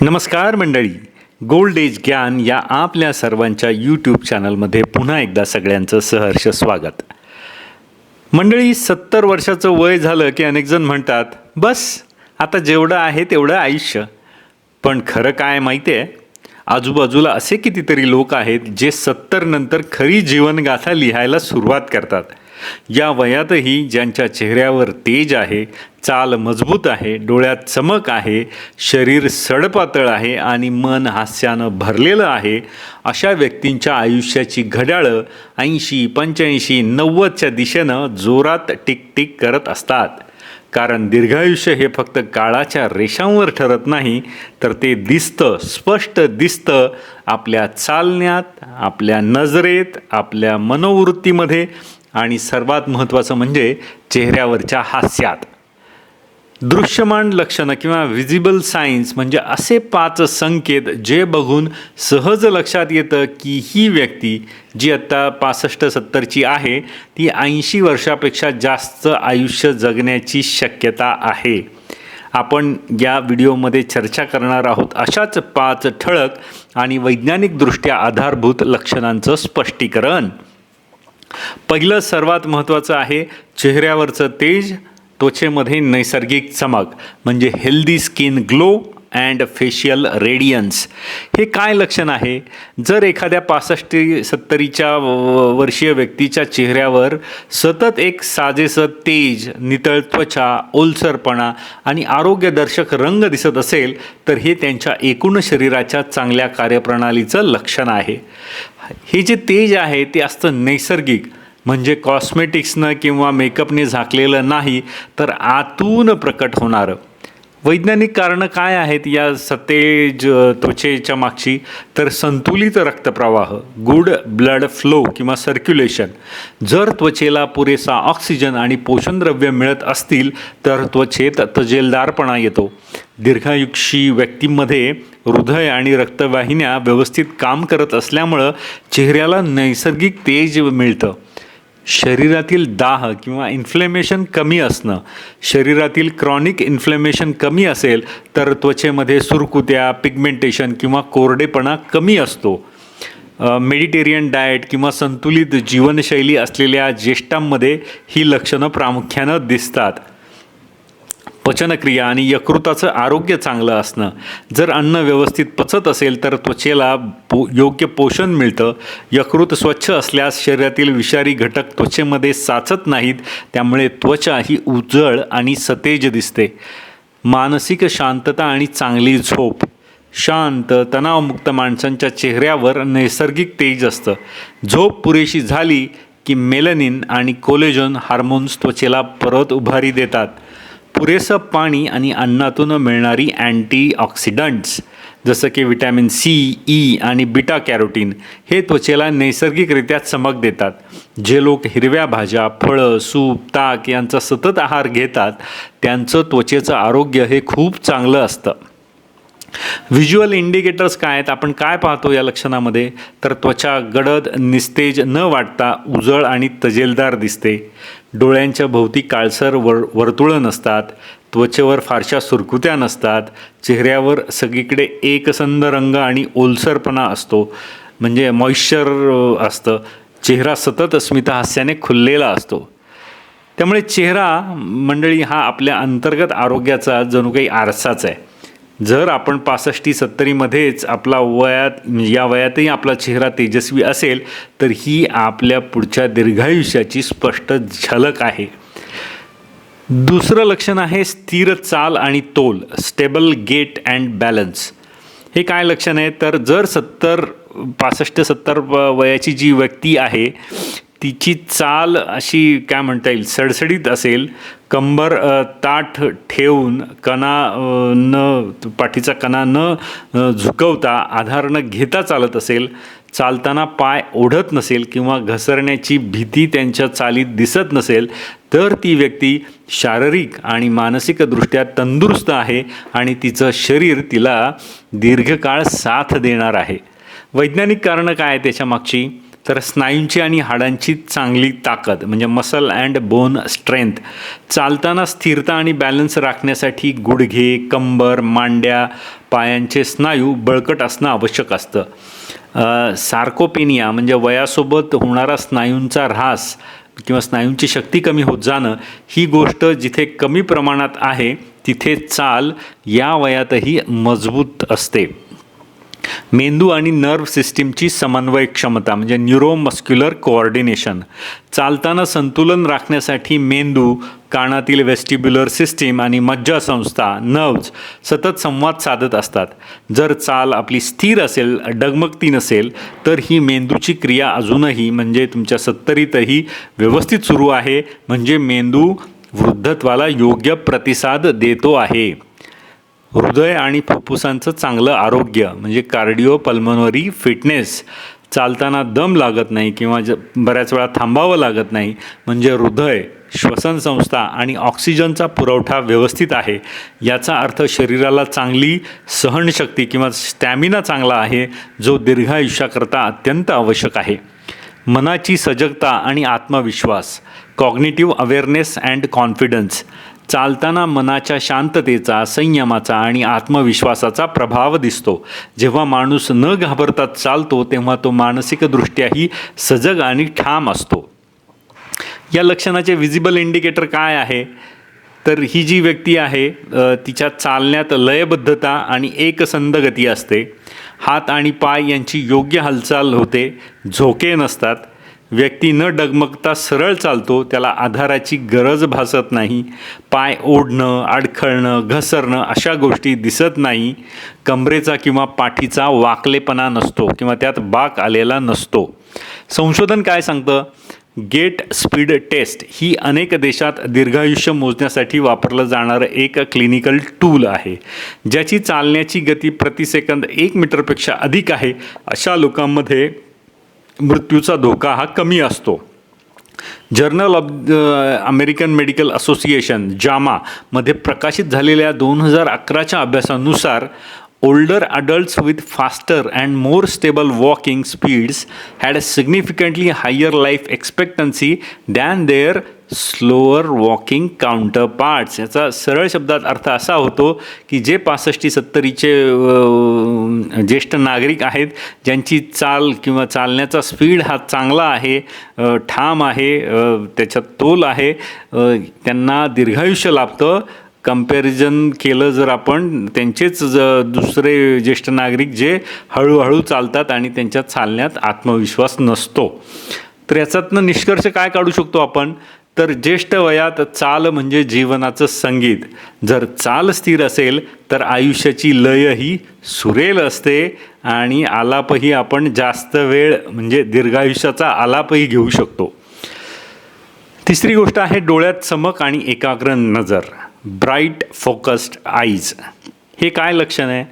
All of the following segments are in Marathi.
नमस्कार मंडळी. गोल्ड एज ज्ञान या आपल्या सर्वांच्या यूट्यूब चॅनलमध्ये पुन्हा एकदा सगळ्यांचं सहर्ष स्वागत. मंडळी सत्तर वर्षाचं वय झालं की अनेकजण म्हणतात बस आता जेवढं आहे तेवढं आयुष्य. पण खरं काय माहिती आहे? आजूबाजूला असे कितीतरी लोक आहेत जे सत्तर नंतर खरी जीवनगाथा लिहायला सुरुवात करतात. या वयातही ज्यांच्या चेहऱ्यावर तेज आहे चाल मजबूत आहे डोळ्यात चमक आहे शरीर सडपातळ आहे आणि मन हास्यानं भरलेलं आहे अशा व्यक्तींच्या आयुष्याची घड्याळं ऐंशी पंच्याऐंशी नव्वदच्या दिशेनं जोरात टिकटिक करत असतात. कारण दीर्घायुष्य हे फक्त काळाच्या रेषांवर ठरत नाही तर ते दिसतं स्पष्ट दिसतं आपल्या चालण्यात आपल्या नजरेत आपल्या मनोवृत्तीमध्ये आणि सर्वात महत्त्वाचं म्हणजे चेहऱ्यावरच्या हास्यात. दृश्यमान लक्षणं किंवा व्हिजिबल सायन्स म्हणजे असे पाच संकेत जे बघून सहज लक्षात येतं की ही व्यक्ती जी आत्ता पासष्ट सत्तरची आहे ती ऐंशी वर्षापेक्षा जास्त आयुष्य जगण्याची शक्यता आहे. आपण या व्हिडिओमध्ये चर्चा करणार आहोत अशाच पाच ठळक आणि वैज्ञानिकदृष्ट्या आधारभूत लक्षणांचं स्पष्टीकरण. पहिलं सर्वात महत्त्वाचं आहे चेहऱ्यावरचं तेज त्वचेमध्ये नैसर्गिक चमक म्हणजे healthy skin glow and facial radiance हे काय लक्षण आहे? जर एखाद्या पासष्ट सत्तरीच्या व- वर्षीय व्यक्तीच्या चेहऱ्यावर सतत एक साजेसं तेज नितळ त्वचा ओलसरपणा आणि आरोग्यदर्शक रंग दिसत असेल तर हे त्यांच्या एकूण शरीराच्या चांगल्या कार्यप्रणालीचं लक्षण आहे. हे जे तेज आहे ते असतं नैसर्गिक. म्हणजे कॉस्मेटिक्सनं किंवा मेकअपने झाकलेलं नाही तर आतून प्रकट होणारं. वैज्ञानिक कारणं काय आहेत या सतेज त्वचेच्या मागची? तर संतुलित रक्तप्रवाह गुड ब्लड फ्लो किंवा सर्क्युलेशन जर त्वचेला पुरेसा ऑक्सिजन आणि पोषणद्रव्य मिळत असतील तर त्वचेत तजेलदारपणा येतो. दीर्घायुक्षी व्यक्तींमध्ये हृदय आणि रक्तवाहिन्या व्यवस्थित काम करत असल्यामुळं चेहऱ्याला नैसर्गिक तेज मिळतं. शरीरातील दाह किंवा इन्फ्लेमेशन कमी असणं शरीरातील क्रॉनिक इन्फ्लेमेशन कमी असेल तर त्वचेमध्ये सुरकुत्या पिगमेंटेशन किंवा कोरडेपणा कमी असतो. मेडिटेरियन डाएट किंवा संतुलित जीवनशैली असलेल्या ज्येष्ठांमध्ये ही लक्षणं प्रामुख्यानं दिसतात. पचनक्रिया आणि यकृताचं आरोग्य चांगलं असणं. जर अन्न व्यवस्थित पचत असेल तर त्वचेला पो योग्य पोषण मिळतं. यकृत स्वच्छ असल्यास शरीरातील विषारी घटक त्वचेमध्ये साचत नाहीत. त्यामुळे त्वचा ही उजळ आणि सतेज दिसते. मानसिक शांतता आणि चांगली झोप. शांत तणावमुक्त माणसांच्या चेहऱ्यावर नैसर्गिक तेज असतं. झोप पुरेशी झाली की मेलनिन आणि कोलेजन हार्मोन्स त्वचेला परत उभारी देतात. पुरेसं पाणी आणि अन्नातून मिळणारी अँटीऑक्सिडंट्स जसं की विटॅमिन सी ई आणि बिटा कॅरोटीन हे त्वचेला नैसर्गिकरित्या चमक देतात. जे लोक हिरव्या भाज्या फळं सूप ताक यांचा सतत आहार घेतात त्यांचं त्वचेचं आरोग्य हे खूप चांगलं असतं. व्हिज्युअल इंडिकेटर्स काय आहेत? आपण काय पाहतो या लक्षणामध्ये? तर त्वचा गडद निस्तेज न वाटता उजळ आणि तजेलदार दिसते. डोळ्यांच्या भोवती काळसर वर वर्तुळं नसतात त्वचेवर फारशा सुरकुत्या नसतात चेहऱ्यावर सगळीकडे एकसंध रंग आणि ओलसरपणा असतो. म्हणजे मॉइश्चर असतं. चेहरा सतत स्मितहास्याने खुललेला असतो. त्यामुळे चेहरा मंडळी हा आपल्या अंतर्गत आरोग्याचा जणू काही आरसाच आहे. जर आपण पासष्टी सत्तरीमध्येच आपला वयात म्हणजे या वयातही आपला चेहरा तेजस्वी असेल तर ही आपल्या पुढच्या दीर्घायुष्याची स्पष्ट झलक आहे. दुसरं लक्षण आहे स्थिर चाल आणि तोल स्टेबल गेट अँड बॅलन्स हे काय लक्षण आहे? तर जर सत्तर पासष्ट सत्तर वयाची जी व्यक्ती आहे तिची चाल अशी काय म्हणता येईल? सडसडीत असेल. कंबर ताठ ठेवून कणा न पाठीचा कणा न झुकवता आधार न घेता चालत असेल. चालताना पाय ओढत नसेल किंवा घसरण्याची भीती त्यांच्या चालीत दिसत नसेल तर ती व्यक्ती शारीरिक आणि मानसिकदृष्ट्या तंदुरुस्त आहे आणि तिचं शरीर तिला दीर्घकाळ साथ देणार आहे. वैज्ञानिक कारणं काय आहे त्याच्या मागची? तर स्नायूंची आणि हाडांची चांगली ताकद म्हणजे मसल अँड बोन स्ट्रेंथ चालताना स्थिरता आणि बॅलन्स राखण्यासाठी गुडघे कंबर मांड्या पायांचे स्नायू बळकट असणं आवश्यक असतं. सार्कोपेनिया म्हणजे वयासोबत होणारा स्नायूंचा ऱ्हास किंवा स्नायूंची शक्ती कमी होत जाणं ही गोष्ट जिथे कमी प्रमाणात आहे तिथे चाल या वयातही मजबूत असते. मेंदू आणि नर्व सिस्टीमची समन्वय क्षमता म्हणजे न्यूरोमस्क्युलर कोऑर्डिनेशन. चालताना संतुलन राखण्यासाठी मेंदू कानातील वेस्टिब्युलर सिस्टीम आणि मज्जासंस्था नर्व्ज सतत संवाद साधत असतात. जर चाल आपली स्थिर असेल डगमगती नसेल तर ही मेंदूची क्रिया अजूनही म्हणजे तुमच्या सत्तरीतही व्यवस्थित सुरू आहे म्हणजे मेंदू वृद्धत्वाला योग्य प्रतिसाद देतो आहे. हृदय आणि फुफ्फुसांचं चांगलं आरोग्य म्हणजे कार्डिओ पल्मोनरी फिटनेस चालताना दम लागत नाही किंवा ज बऱ्याच वेळा थांबावं लागत नाही म्हणजे हृदय श्वसनसंस्था आणि ऑक्सिजनचा पुरवठा व्यवस्थित आहे याचा अर्थ शरीराला चांगली सहनशक्ती किंवा स्टॅमिना चांगला आहे जो दीर्घायुष्याकरता अत्यंत आवश्यक आहे. मनाची सजगता आणि आत्मविश्वास कॉग्निटिव्ह अवेअरनेस अँड कॉन्फिडन्स चालताना मनाच्या शांततेचा संयमाचा आणि आत्मविश्वासाचा प्रभाव दिसतो. जेव्हा माणूस न घाबरता चालतो तेव्हा तो मानसिकदृष्ट्याही सजग आणि ठाम असतो. या लक्षणाचे विजिबल इंडिकेटर काय आहे? तर ही जी व्यक्ती आहे तिच्या चालण्यात लयबद्धता आणि एकसंध गती असते. हात आणि पाय यांची योग्य हालचाल होते झोके नसतात. व्यक्ती न डगमगता सरळ चालतो त्याला आधाराची गरज भासत नाही. पाय ओढणं अडखळणं घसरणं अशा गोष्टी दिसत नाही. कमरेचा किंवा पाठीचा वाकलेपणा नसतो किंवा त्यात बाक आलेला नसतो. संशोधन काय सांगतं? गेट स्पीड टेस्ट ही अनेक देशात दीर्घायुष्य मोजण्यासाठी वापरलं जाणारं एक क्लिनिकल टूल आहे ज्याची चालण्याची गती प्रति सेकंद एक मीटरपेक्षा अधिक आहे अशा लोकांमध्ये मृत्यूचा धोका हा कमी असतो. Journal of American medical association जामामध्ये प्रकाशित झालेल्या दोन हजार अकराच्या अभ्यासानुसार older adults with faster and more stable walking speeds had a significantly higher life expectancy than their slower walking counterparts याचा सरळ शब्दात अर्थ असा होतो की जे पासष्टी सत्तरीचे ज्येष्ठ नागरिक आहेत ज्यांची चाल किंवा चालण्याचा स्पीड हा चांगला आहे ठाम आहे त्याच्यात तोल आहे त्यांना दीर्घायुष्य लाभतं. कंपॅरिझन केलं जर आपण त्यांचेच ज दुसरे ज्येष्ठ नागरिक जे हळूहळू चालतात आणि त्यांच्या चालण्यात आत्मविश्वास नसतो. तर याच्यातनं निष्कर्ष काय काढू शकतो आपण? तर ज्येष्ठ वयात चाल म्हणजे जीवनाचं संगीत. जर चाल स्थिर असेल तर आयुष्याची लयही सुरेल असते आणि आलापही आपण जास्त वेळ म्हणजे दीर्घायुष्याचा आलापही घेऊ शकतो. तिसरी गोष्ट आहे डोळ्यात चमक आणि एकाग्र नजर. Bright focused eyes. हे काय लक्षण आहे?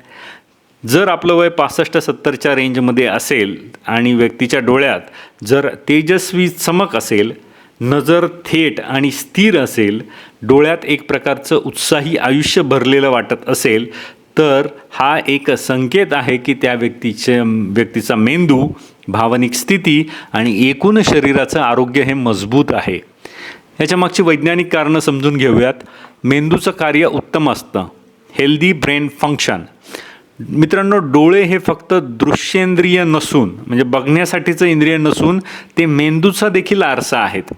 जर आपलं वय पासष्ट सत्तरच्या रेंजमध्ये असेल आणि व्यक्तीच्या डोळ्यात जर तेजस्वी चमक असेल नजर थेट आणि स्थिर असेल डोळ्यात एक प्रकारचं उत्साही आयुष्य भरलेलं वाटत असेल तर हा एक संकेत आहे की त्या व्यक्तीचे व्यक्तीचा मेंदू भावनिक स्थिती आणि एकूण शरीराचं आरोग्य हे मजबूत आहे. याच्या मागची वैज्ञानिक कारणं समजून घेऊयात. मेंदूचं कार्य उत्तम असतं. हेल्दी ब्रेन फंक्शन मित्रांनो डोळे हे फक्त दृश्येंद्रिय नसून म्हणजे बघण्यासाठीचं इंद्रिय नसून ते मेंदूचा देखील आरसा आहेत.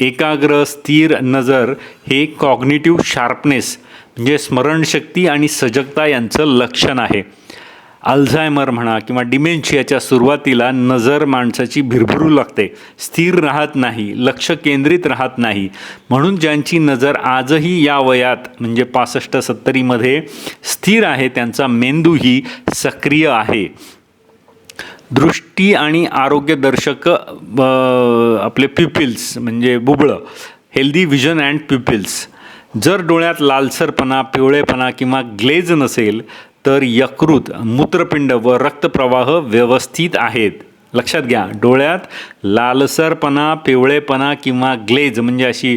एकाग्र स्थिर नजर हे कॉग्निटिव्ह शार्पनेस म्हणजे स्मरणशक्ती आणि सजगता यांचं लक्षण आहे. अल्झायमर म्हणा किंवा डिमेन्शियाच्या सुरुवातीला नजर माणसाची भिरभिरू लागते. स्थिर राहत नाही लक्ष केंद्रित राहत नाही. म्हणून ज्यांची नजर आजही या वयात म्हणजे पासष्ट सत्तरीमध्ये स्थिर आहे त्यांचा मेंदूही सक्रिय आहे. दृष्टी आणि आरोग्यदर्शक आपले पिपिल्स म्हणजे बुबळं हेल्दी विजन अँड पिपिल्स जर डोळ्यात लालसरपणा पिवळेपणा किंवा ग्लेज नसेल तर यकृत मूत्रपिंड व रक्तप्रवाह व्यवस्थित आहेत. लक्षात घ्या डोळ्यात लालसरपणा पिवळेपणा किंवा ग्लेज म्हणजे अशी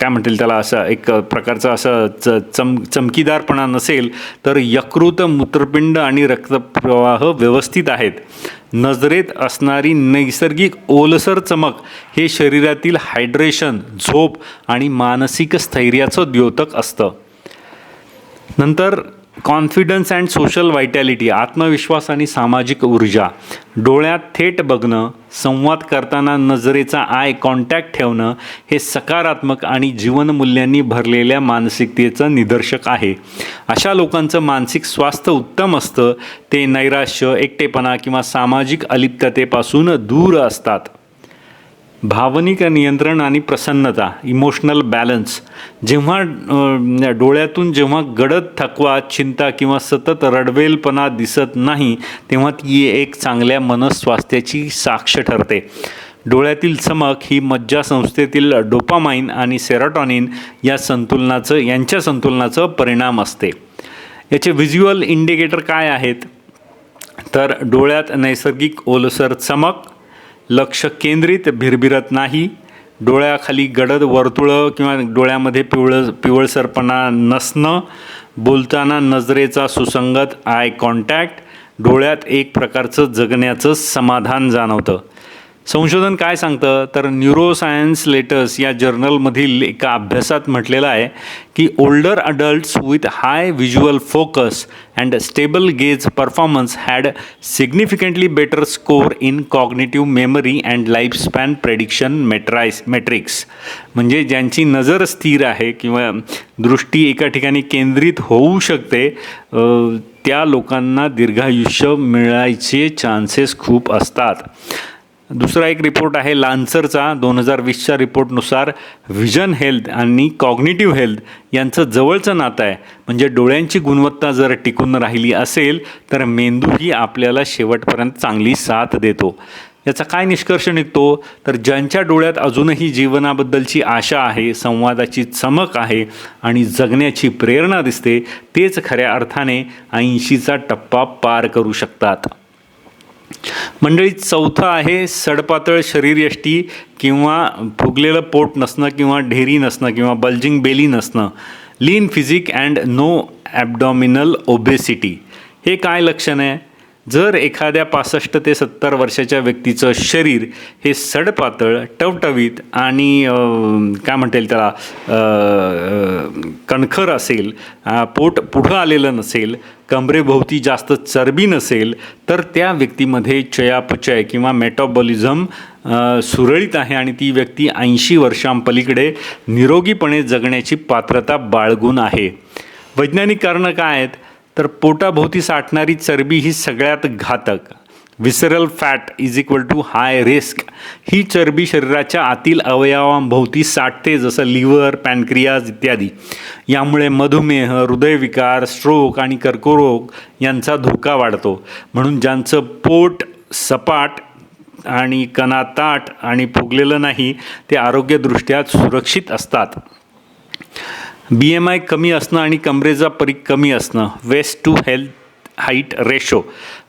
काय म्हणतील त्याला असा एक प्रकारचा असं च चम चमकीदारपणा नसेल तर यकृत मूत्रपिंड आणि रक्तप्रवाह व्यवस्थित आहेत. नजरेत असणारी नैसर्गिक ओलसर चमक हे शरीरातील हायड्रेशन झोप आणि मानसिक स्थैर्याचं द्योतक असतं. नंतर कॉन्फिडन्स अँड सोशल वायटॅलिटी आत्मविश्वास आणि सामाजिक ऊर्जा डोळ्यात थेट बघणं संवाद करताना नजरेचा आय कॉन्टॅक्ट ठेवणं हे सकारात्मक आणि जीवनमूल्यांनी भरलेल्या मानसिकतेचं निदर्शक आहे. अशा लोकांचं मानसिक स्वास्थ्य उत्तम असतं ते नैराश्य एकटेपणा किंवा सामाजिक अलिप्ततेपासून दूर असतात. भावनिक नियंत्रण आणि प्रसन्नता इमोशनल बॅलन्स जेव्हा डोळ्यातून जेव्हा गडद थकवा चिंता किंवा सतत रडवेलपणा दिसत नाही तेव्हा ती एक चांगल्या मनस्वास्थ्याची साक्ष ठरते. डोळ्यातील चमक ही मज्जासंस्थेतील डोपामाइन आणि सेरोटॉनिन या संतुलनाचं यांच्या संतुलनाचं परिणाम असते. याचे व्हिज्युअल इंडिकेटर काय आहेत? तर डोळ्यात नैसर्गिक ओलसर चमक लक्ष केंद्रित भिरभिरत नाही. डोळ्याखाली गडद वर्तुळं किंवा डोळ्यामध्ये पिवळ पिवळसरपणा नसणं. बोलताना नजरेचा सुसंगत आय कॉन्टॅक्ट डोळ्यात एक प्रकारचं जगण्याचं समाधान जाणवतं. संशोधन काय सांगतं? तर न्यूरोसायन्स लेटर्स या जर्नलमधील एका अभ्यासात म्हटलेलं आहे की older adults with high visual focus and stable gaze performance had significantly better score in cognitive memory and lifespan prediction metrics metrics म्हणजे ज्यांची नजर स्थिर आहे किंवा दृष्टी एका ठिकाणी केंद्रित होऊ शकते त्या लोकांना दीर्घायुष्य मिळायचे चान्सेस खूप असतात. दुसरा एक रिपोर्ट आहे लान्सरचा. दोन हजार वीसच्या रिपोर्टनुसार व्हिजन हेल्थ आणि कॉग्निटिव्ह हेल्थ यांचं जवळचं नातं आहे. म्हणजे डोळ्यांची गुणवत्ता जर टिकून राहिली असेल तर मेंदूही आपल्याला शेवटपर्यंत चांगली साथ देतो. याचा काय निष्कर्ष निघतो? तर ज्यांच्या डोळ्यात अजूनही जीवनाबद्दलची आशा आहे संवादाची चमक आहे आणि जगण्याची प्रेरणा दिसते तेच खऱ्या अर्थाने ऐंशीचा टप्पा पार करू शकतात. मंडळी चौथं आहे सडपातळ शरीरयष्टी किंवा फुगलेलं पोट नसणं किंवा ढेरी नसणं किंवा बल्जिंग बेली नसणं. Lean physique and no abdominal obesity हे काय लक्षण आहे? जर एखाद्या पासष्ट ते सत्तर वर्षाच्या व्यक्तीचं शरीर हे सडपातळ टवटवीत आणि काय म्हणता येईल त्याला कणखर असेल पोट पुढं आलेलं नसेल कमरेभोवती जास्त चरबी नसेल तर त्या व्यक्तीमध्ये चयापचय किंवा मेटाबॉलिझम सुरळीत आहे आणि ती व्यक्ती ऐंशी वर्षांपलीकडे निरोगीपणे जगण्याची पात्रता बाळगून आहे. वैज्ञानिक कारणं काय आहेत? तर पोटाभोवती साठणारी चरबी ही सगळ्यात घातक. Visceral fat is equal to high risk ही चरबी शरीराच्या आतील अवयवांभोवती साठते जसं लिव्हर पॅनक्रियाज इत्यादी. यामुळे मधुमेह हृदयविकार स्ट्रोक आणि कर्करोग यांचा धोका वाढतो. म्हणून ज्यांचं पोट सपाट आणि कणाताट आणि फुगलेलं नाही ते आरोग्यदृष्ट्या सुरक्षित असतात. बी एम आय कमी असणं आणि कमरेचा परी कमी असणं waist to health height ratio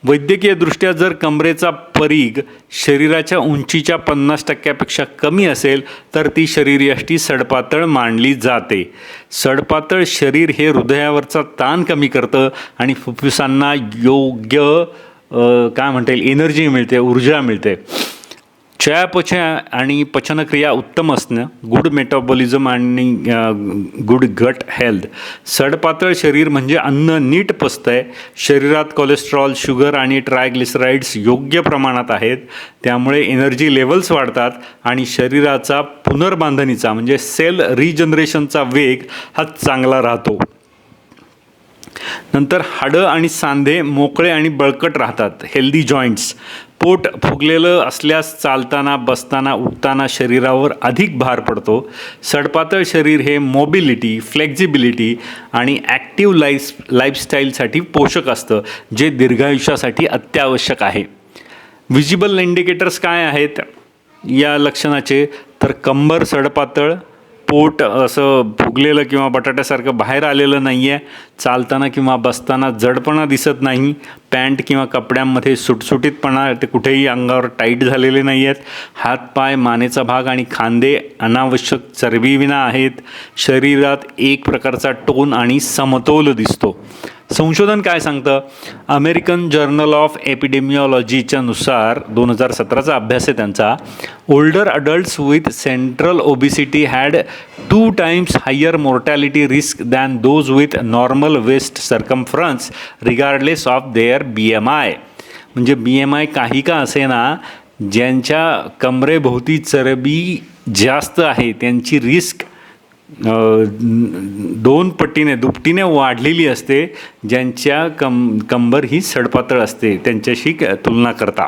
वैद्यकीयदृष्ट्या जर कमरेचा परीघ शरीराच्या उंचीच्या पन्नास टक्क्यापेक्षा कमी असेल तर ती शरीरयष्टी सडपातळ मानली जाते. सडपातळ शरीर हे हृदयावरचा ताण कमी करतं आणि फुफ्फुसांना योग्य काय म्हणता येईल एनर्जी मिळते ऊर्जा मिळते. चयापचय आणि पचनक्रिया उत्तम असणं गुड मेटाबॉलिझम आणि गुड गट हेल्थ सडपातळ शरीर म्हणजे अन्न नीट पचतं आहे शरीरात कोलेस्ट्रॉल शुगर आणि ट्रायग्लिसराईड्स योग्य प्रमाणात आहेत त्यामुळे एनर्जी लेवल्स वाढतात आणि शरीराचा पुनर्बांधणीचा म्हणजे सेल रिजनरेशनचा वेग हा चांगला राहतो नंतर हाडं आणि सांधे मोकळे आणि बळकट राहतात हेल्दी जॉईंट्स पोट फुगलेलं असल्यास चालताना बसताना उठताना शरीरावर अधिक भार पडतो. सडपातळ शरीर हे मोबिलिटी फ्लेक्झिबिलिटी आणि ॲक्टिव्ह लाईफ लाईफस्टाईलसाठी पोषक असतं जे दीर्घायुष्यासाठी अत्यावश्यक आहे. विजिबल इंडिकेटर्स काय आहेत? या लक्षणाचे तर कंबर सडपातळ पोट असं फुगलेलं किंवा बटाट्यासारखं बाहेर आलेलं नाही आहे चालताना किंवा बसताना जडपणा दिसत नाही पॅन्ट किंवा कपड्यांमध्ये सुटसुटीतपणा ते कुठेही अंगावर टाईट झालेले नाही आहेत हातपाय मानेचा भाग आणि खांदे अनावश्यक चरबीविना आहेत. शरीरात एक प्रकारचा टोन आणि समतोल दिसतो. संशोधन काय सांगतं? अमेरिकन जर्नल ऑफ एपिडेमिओलॉजीच्या नुसार दोन हजार सतराचा अभ्यास आहे त्यांचा. Older adults with central obesity had two times higher mortality risk than those with normal waist circumference regardless of their B M I. म्हणजे बी एम आय काही का असेना ज्यांच्या कमरेभोवती चरबी जास्त आहे त्यांची रिस्क दोन पटीने दुपटीने वाढलेली असते ज्यांच्या कम कंबर ही सडपातळ असते त्यांच्याशी तुलना करता.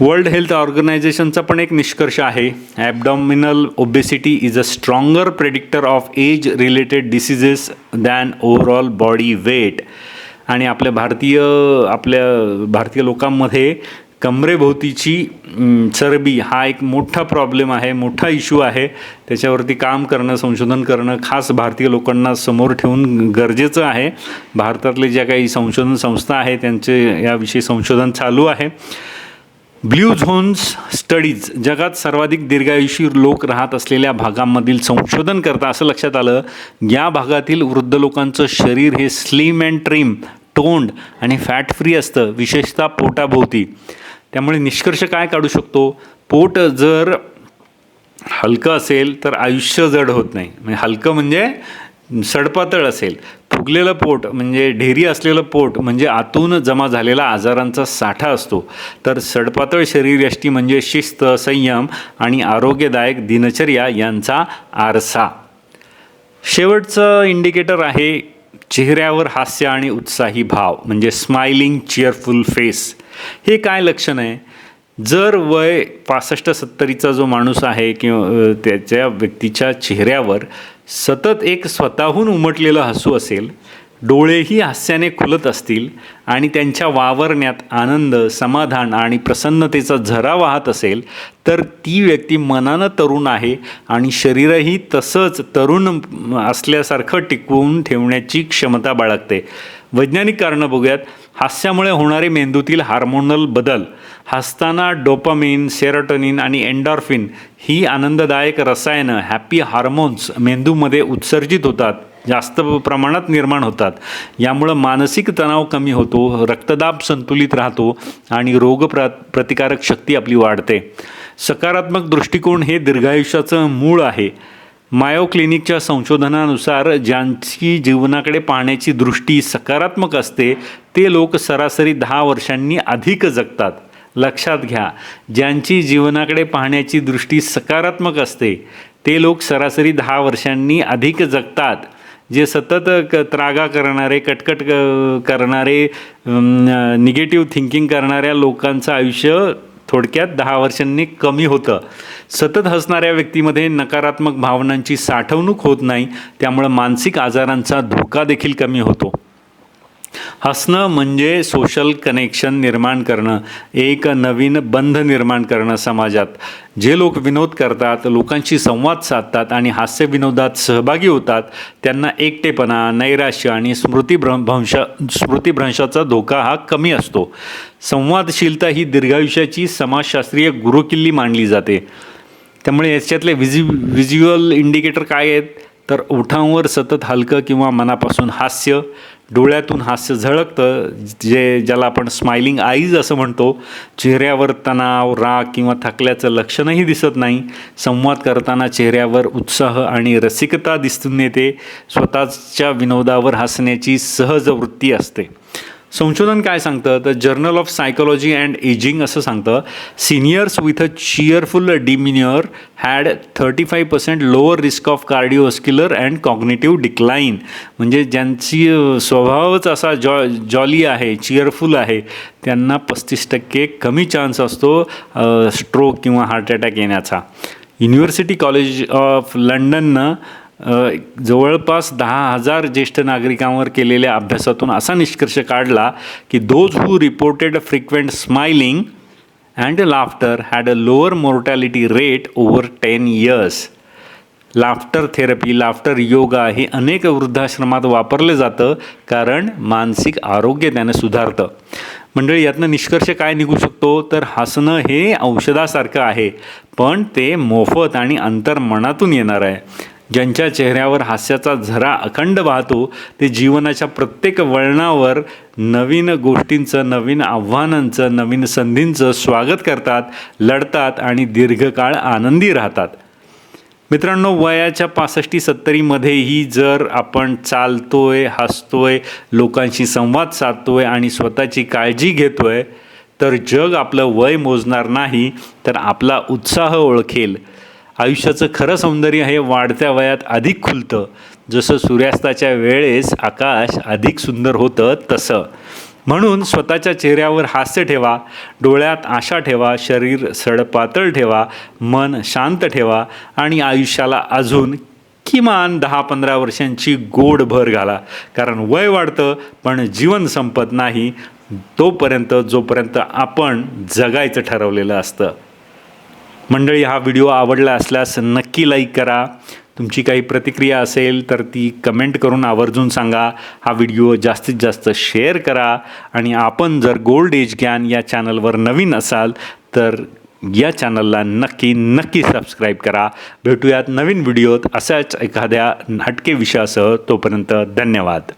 वर्ल्ड हेल्थ ऑर्गनायझेशनचा पण एक निष्कर्ष आहे. Abdominal obesity is a stronger predictor of age related diseases than overall body weight. आणि आपल्या भारतीय आपल्या भारतीय लोकांमध्ये कमरेभोवतीची चरबी हा एक मोठा प्रॉब्लेम आहे मोठा इश्यू आहे. त्याच्यावरती काम करणं संशोधन करणं खास भारतीय लोकांना समोर ठेवून गरजेचं आहे. भारतातले ज्या काही संशोधन संस्था आहे त्यांचे याविषयी संशोधन चालू आहे. ब्ल्यू झोन्स स्टडीज जगात सर्वाधिक दीर्घायुषी लोक राहत असलेल्या भागांमधील संशोधन करता असं लक्षात आलं. या भागातील वृद्ध लोकांचं शरीर हे स्लिम अँड ट्रिम टोंड आणि फॅट फ्री असतं विशेषतः पोटाभोवती. त्यामुळे निष्कर्ष काय काढू शकतो? पोट जर हलकं असेल तर आयुष्य जड होत नाही. म्हणजे हलकं म्हणजे सडपातळ असेल. फुगलेलं पोट म्हणजे ढेरी असलेलं पोट म्हणजे आतून जमा झालेला आजारांचा साठा असतो. तर सडपातळ शरीरयष्टी म्हणजे शिस्त संयम आणि आरोग्यदायक दिनचर्या यांचा आरसा. शेवटचं इंडिकेटर आहे चेहऱ्यावर हास्य आणि उत्साही भाव म्हणजे स्माइलिंग चिअरफुल फेस हे काय लक्षण आहे? जर वय पासष्ट सत्तरीचा जो माणूस आहे किंवा त्याच्या व्यक्तीच्या चेहऱ्यावर सतत एक स्वतःहून उमटलेलं हसू असेल डोळेही हास्याने खुलत असतील आणि त्यांच्या वावरण्यात आनंद समाधान आणि प्रसन्नतेचा झरा वाहत असेल तर ती व्यक्ती मनानं तरुण आहे आणि शरीरही तसंच तरुण असल्यासारखं टिकवून ठेवण्याची क्षमता बाळगते. वैज्ञानिक कारणं बघूयात. हास्यामुळे होणारे मेंदूतील हार्मोनल बदल हसताना डोपामिन सेरोटोनिन आणि एन्डॉर्फिन ही आनंददायक रसायनं हॅपी हार्मोन्स मेंदूमध्ये उत्सर्जित होतात जास्त प्रमाणात निर्माण होतात. यामुळं मानसिक तणाव कमी होतो रक्तदाब संतुलित राहतो आणि रोग प्र प्रतिकारक शक्ती आपली वाढते. सकारात्मक दृष्टिकोन हे दीर्घायुष्याचं मूळ आहे. मायो क्लिनिकच्या संशोधनानुसार ज्यांची जीवनाकडे पाहण्याची दृष्टी सकारात्मक असते ते लोक सरासरी दहा वर्षांनी अधिक जगतात. लक्षात घ्या ज्यांची जीवनाकडे पाहण्याची दृष्टी सकारात्मक असते ते लोक सरासरी दहा वर्षांनी अधिक जगतात. जे सतत क त्रागा करणारे कटकट क- करणारे निगेटिव्ह थिंकिंग करणाऱ्या लोकांचं आयुष्य थोडक्यात दहा वर्षांनी कमी होतं. सतत हसणाऱ्या व्यक्तीमध्ये नकारात्मक भावनांची साठवणूक होत नाही त्यामुळं मानसिक आजारांचा धोका देखील कमी होतो. हसणं म्हणजे सोशल कनेक्शन निर्माण करणं एक नवीन बंध निर्माण करणं समाजात. जे लोक विनोद करतात लोकांशी संवाद साधतात आणि हास्य विनोदात सहभागी होतात त्यांना एकटेपणा नैराश्य आणि स्मृतिभ्रंश स्मृतिभ्रंशाचा धोका हा कमी असतो. संवादशीलता ही दीर्घायुष्याची समाजशास्त्रीय गुरुकिल्ली मानली जाते. त्यामुळे याच्यातले विजि व्हिज्युअल इंडिकेटर काय आहेत? तर ओठांवर सतत हलकं किंवा मनापासून हास्य डोळ्यातून हास्य झळकतं जे ज्याला आपण स्माइलिंग आईज असं म्हणतो चेहऱ्यावर तणाव राग किंवा थकल्याचं लक्षणही दिसत नाही. संवाद करताना चेहऱ्यावर उत्साह आणि रसिकता दिसून येते. स्वतःच्या विनोदावर हसण्याची सहज वृत्ती असते. संशोधन काय सांगतं? तर journal of psychology and ageing असं सांगतं. Seniors with a cheerful demeanour had thirty five percent lower risk of cardiovascular and cognitive decline म्हणजे ज्यांची स्वभावच असा जॉ जॉली आहे चिअरफुल आहे त्यांना पस्तीस टक्के कमी चान्स असतो स्ट्रोक किंवा हार्ट अटॅक येण्याचा. युनिव्हर्सिटी कॉलेज ऑफ लंडननं जवळपास दहा हजार ज्येष्ठ नागरिकांवर केलेल्या अभ्यासातून असा निष्कर्ष काढला की those who reported frequent smiling and laughter had a lower mortality rate over ten years laughter therapy laughter yoga हे अनेक वृद्धाश्रमात वापरलं जातं कारण मानसिक आरोग्य त्यानं सुधारतं. मंडळी यातनं निष्कर्ष काय निघू शकतो? तर हसणं हे औषधासारखं आहे पण ते मोफत आणि अंतर्मनातून येणार आहे. ज्यांच्या चेहऱ्यावर हास्याचा झरा अखंड वाहतो ते जीवनाच्या प्रत्येक वळणावर नवीन गोष्टींचं नवीन आव्हानांचं नवीन संधींचं स्वागत करतात लढतात आणि दीर्घकाळ आनंदी राहतात. मित्रांनो वयाच्या पासष्टी सत्तरीमध्येही जर आपण चालतोय हसतोय लोकांशी संवाद साधतोय आणि स्वतःची काळजी घेतोय तर जग आपलं वय मोजणार नाही तर आपला उत्साह ओळखेल. आयुष्याचं खरं सौंदर्य हे वाढत्या वयात अधिक खुलतं. जसं सूर्यास्ताच्या वेळेस आकाश अधिक सुंदर होतं तसं. म्हणून स्वतःच्या चेहऱ्यावर हास्य ठेवा डोळ्यात आशा ठेवा शरीर सडपातळ ठेवा मन शांत ठेवा आणि आयुष्याला अजून किमान दहा पंधरा वर्षांची गोड भर घाला. कारण वय वाढतं पण जीवन संपत नाही तोपर्यंत जोपर्यंत आपण जगायचं ठरवलेलं असतं. मंडळी हा व्हिडिओ आवडला असल्यास नक्की लाईक करा. तुमची काही प्रतिक्रिया असेल तर ती कमेंट करून आवर्जून सांगा. हा व्हिडिओ जास्तीत जास्त शेअर करा. आणि आपण जर गोल्ड एज ज्ञान या चॅनलवर नवीन असाल तर या चॅनलला नक्की नक्की सबस्क्राईब करा. भेटूयात नवीन व्हिडिओत अशाच एखाद्या नाटके विषयासह. तोपर्यंत धन्यवाद.